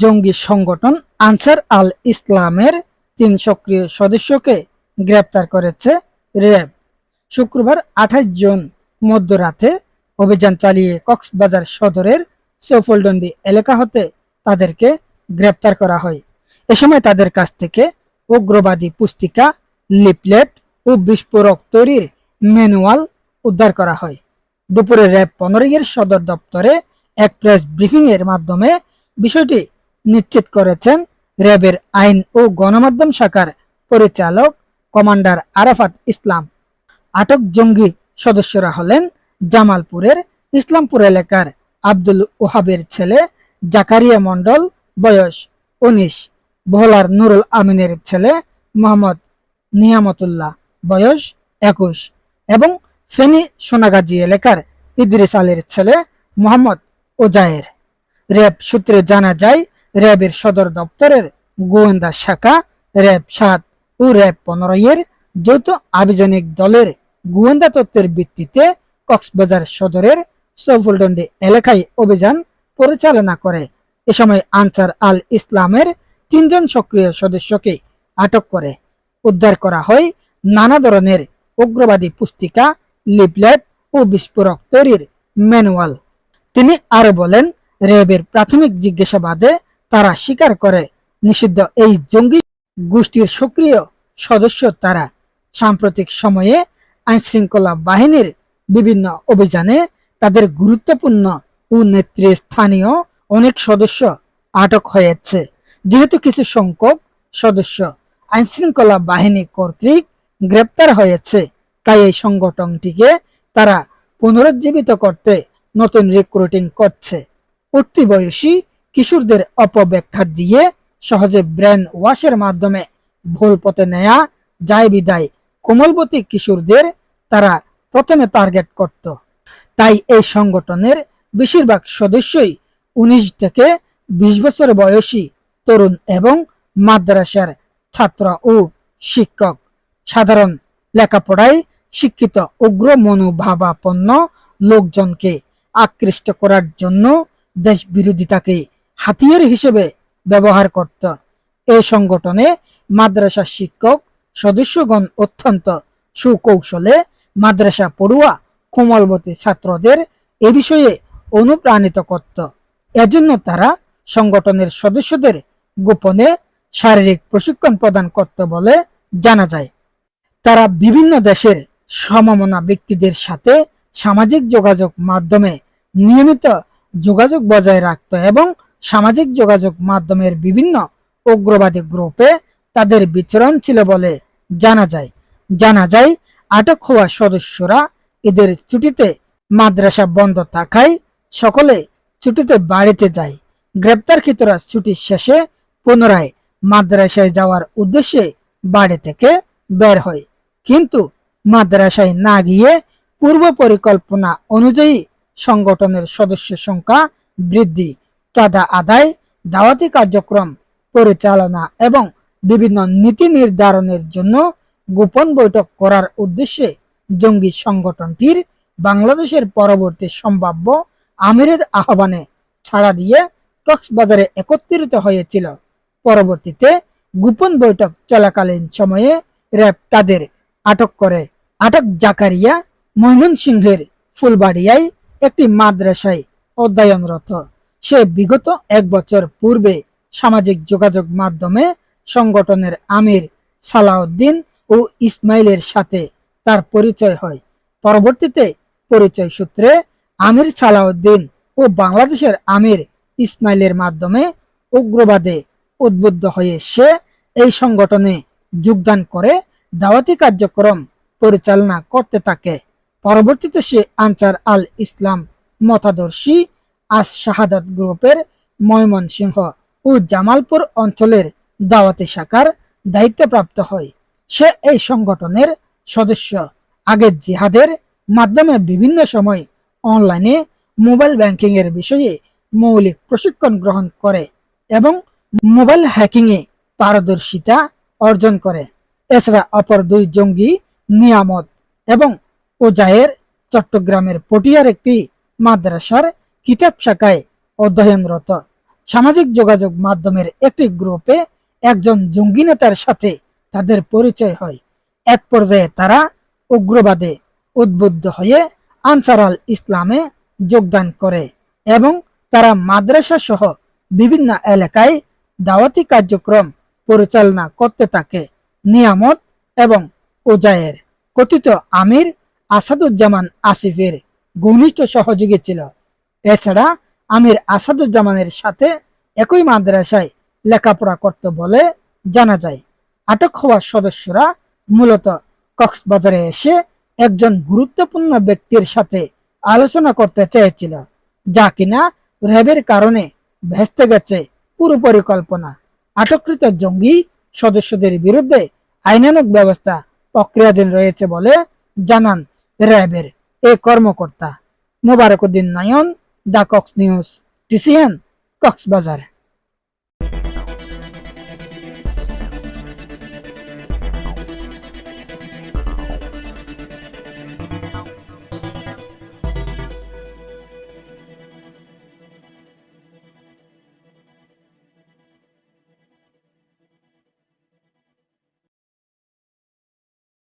জঙ্গি সংগঠন আনসার আল ইসলামের তিন সক্রিয় সদস্যকে গ্রেপ্তার করেছে র্যাব। শুক্রবার আঠাশ জুন মধ্যরাতে অভিযান চালিয়ে কক্সবাজার সদরের সৌফলডন্ডি এলাকা হতে তাদেরকে গ্রেপ্তার করা হয়। এ সময় তাদের কাছ থেকে উগ্রবাদী পুস্তিকা লিপলেট ও বিস্ফোরক তৈরির ম্যানুয়াল উদ্ধার করা হয়। দুপুরে র্যাব পনেরো সদর দপ্তরে এক প্রেস ব্রিফিং এর মাধ্যমে বিষয়টি নিশ্চিত করেছেন র্যাবের আইন ও গণমাধ্যম শাখার পরিচালক কমান্ডার আরাফাত ইসলাম। আটক জঙ্গি সদস্যরা হলেন জামালপুরের ইসলামপুর এলাকার আব্দুল ওহাবের ছেলে জাকারিয়া মণ্ডল, বয়স উনিশ। ভোলার নুরুল আমিনের ছেলে মোহাম্মদ নিয়ামতুল্লাহ, বয়স একুশ। এবং ফেনী সোনাগাজী এলাকার ইদ্রিস আলীর ছেলে মোহাম্মদ ওজায়ের। র্যাব সূত্রে জানা যায়, র্যাবের সদর দপ্তরের গোয়েন্দা শাখা র্যাব সাত ও র্যাব পনেরো এর যৌথ আভিযানিক দলের গোয়েন্দা তত্ত্বের ভিত্তিতে কক্সবাজার সদরের সৌফুলডন্ডি এলাকায় অভিযান পরিচালনা করে। এ সময় আনসার আল ইসলামের তিনজন সক্রিয় সদস্যকে আটক করে। উদ্ধার করা হয় নানা ধরনের উগ্রবাদী পুস্তিকা, লিফলেট ও বিস্ফোরক তৈরির ম্যানুয়াল। তিনি আরও বলেন র্যাবের প্রাথমিক জিজ্ঞাসাবাদে তারা স্বীকার করে, নিষিদ্ধ এই জঙ্গি গোষ্ঠীর সক্রিয় সদস্য তারা। সাম্প্রতিক সময়ে আইনশৃঙ্খলা বাহিনীর বিভিন্ন অভিযানে তাদের গুরুত্বপূর্ণ ও নেতৃস্থানীয় অনেক সদস্য আটক হয়েছে। যেহেতু কিছু সংখ্যক সদস্য আইনশৃঙ্খলা বাহিনী কর্তৃক গ্রেপ্তার হয়েছে, তাই এই সংগঠনটিকে তারা পুনরুজ্জীবিত করতে নতুন রিক্রুটিং করছে। উঠতি বয়সী কিশোরদের অপব্যাখ্যা দিয়ে সহজে ব্রেন ওয়াশের মাধ্যমে ভুল পথে নেয়া যায় বিদায়। কোমলবতী কিশোরদের তারা প্রথমে টার্গেট করত। তাই এই সংগঠনের বেশিরভাগ সদস্যই উনিশ থেকে বিশ বছর বয়সী তরুণ এবং মাদ্রাসার ছাত্র ও শিক্ষক। সাধারণ লেখাপড়ায় শিক্ষিত উগ্র মনোভাবাপন্ন লোকজনকে আকৃষ্ট করার জন্য দেশ বিরোধিতাকে হাতিয়ার হিসেবে ব্যবহার করত। এই সংগঠনে মাদ্রাসা শিক্ষক সদস্যগণ অত্যন্ত সুকৌশলে মাদ্রাসা পড়ুয়া কোমলবতী ছাত্রদের এ বিষয়ে অনুপ্রাণিত করত। এজন্য তারা সংগঠনের সদস্যদের গোপনে শারীরিক প্রশিক্ষণ প্রদান করত বলে জানা যায়। তারা বিভিন্ন দেশের সমমনা ব্যক্তিদের সাথে সামাজিক যোগাযোগ মাধ্যমে নিয়মিত যোগাযোগ বজায় রাখত এবং সামাজিক যোগাযোগ মাধ্যমের বিভিন্ন উগ্রবাদী গ্রুপে তাদের বিচরণ ছিল বলে জানা যায়। জানা যায়, আটক হওয়া সদস্যরা এদের ছুটিতে মাদ্রাসা বন্ধ থাকায় সকলে ছুটিতে বাড়িতে যায়। গ্রেপ্তারকৃতরা ছুটির শেষে পুনরায় মাদ্রাসায় যাওয়ার উদ্দেশ্যে বাড়ি থেকে বের হয়। কিন্তু মাদ্রাসায় না গিয়ে পূর্ব পরিকল্পনা অনুযায়ী সংগঠনের সদস্য সংখ্যা বৃদ্ধি, চাঁদা আদায়, দাওয়াতি কার্যক্রম পরিচালনা এবং বিভিন্ন নীতি নির্ধারণের জন্য গোপন বৈঠক করার উদ্দেশ্যে জঙ্গি সংগঠনটির বাংলাদেশের পরবর্তী সম্ভাব্য আমিরের আহ্বানে ছাড়া দিয়ে কক্সবাজারে একত্রিত হয়েছিল। পরবর্তীতে গোপন বৈঠক চলাকালীন সময়ে র্যাব তাদের আটক করে। আটক জাকারিয়া ময়মনসিংহের ফুলবাড়িয়ায় একটি মাদ্রাসায় অধ্যয়নরত। সে বিগত এক বছর পূর্বে সামাজিক যোগাযোগ মাধ্যমে সংগঠনের আমির সালাউদ্দিন ও ইসমাইলের সাথে তার পরিচয় হয়। পরবর্তীতে পরিচয় সূত্রে আমির সালাউদ্দিন ও বাংলাদেশের আমির ইসমাইলের মাধ্যমে উগ্রবাদে উদ্বুদ্ধ হয়ে সে এই সংগঠনে যোগদান করে, দাওয়াতি কার্যক্রম পরিচালনা করতে থাকে। পরবর্তীতে সে আনসার আল ইসলাম মতাদর্শী আস শাহাদাত গ্রুপের ময়মনসিংহ ও জামালপুর অঞ্চলের দাওয়াতি শাখার দায়িত্বপ্রাপ্ত হয়। সে এই সংগঠনের সদস্য। আগে জিহাদের মাধ্যমে বিভিন্ন সময় অনলাইনে মোবাইল ব্যাংকিং এর বিষয়ে মৌলিক প্রশিক্ষণ গ্রহণ করে এবং মোবাইল হ্যাকিং এ পারদর্শিতা অর্জন করে। এছাড়া অপর দুই জঙ্গি নিয়ামত এবং ওজায়ের চট্টগ্রামের পটিয়ার একটি মাদ্রাসার কিতাব শাখায় অধ্যয়নরত। সামাজিক যোগাযোগ মাধ্যমের একটি গ্রুপে একজন জঙ্গি নেতার সাথে তাদের পরিচয় হয়। এক পর্যায়ে তারা উগ্রবাদে উদ্বুদ্ধ হয়ে আনসার আল ইসলামে যোগদান করে এবং তারা মাদ্রাসা সহ বিভিন্ন এলাকায় দাওয়াতি কার্যক্রম পরিচালনা করতে থাকে। নিয়ামত এবং ওজায়ের কথিত আমির আসাদুজ্জামান আসিফের ঘনিষ্ঠ সহযোগী ছিল। এছাড়া আমির আসাদুজ্জামানের সাথে একই মাদ্রাসায় লেখাপড়া করত বলে জানা যায়। আটক হওয়া সদস্যরা মূলত কক্সবাজারে এসে একজন গুরুত্বপূর্ণ ব্যক্তির সাথে আলোচনা করতে চেয়েছিল, যা কিনা র্যাবের কারণে ভেস্তে গেছে পুরো পরিকল্পনা। আটককৃত জঙ্গি সদস্যদের বিরুদ্ধে আইনানুগ ব্যবস্থা প্রক্রিয়াধীন রয়েছে বলে জানান র্যাবের এ কর্মকর্তা Mobarakuddin Nayan the Cox news TCN Cox's Bazar.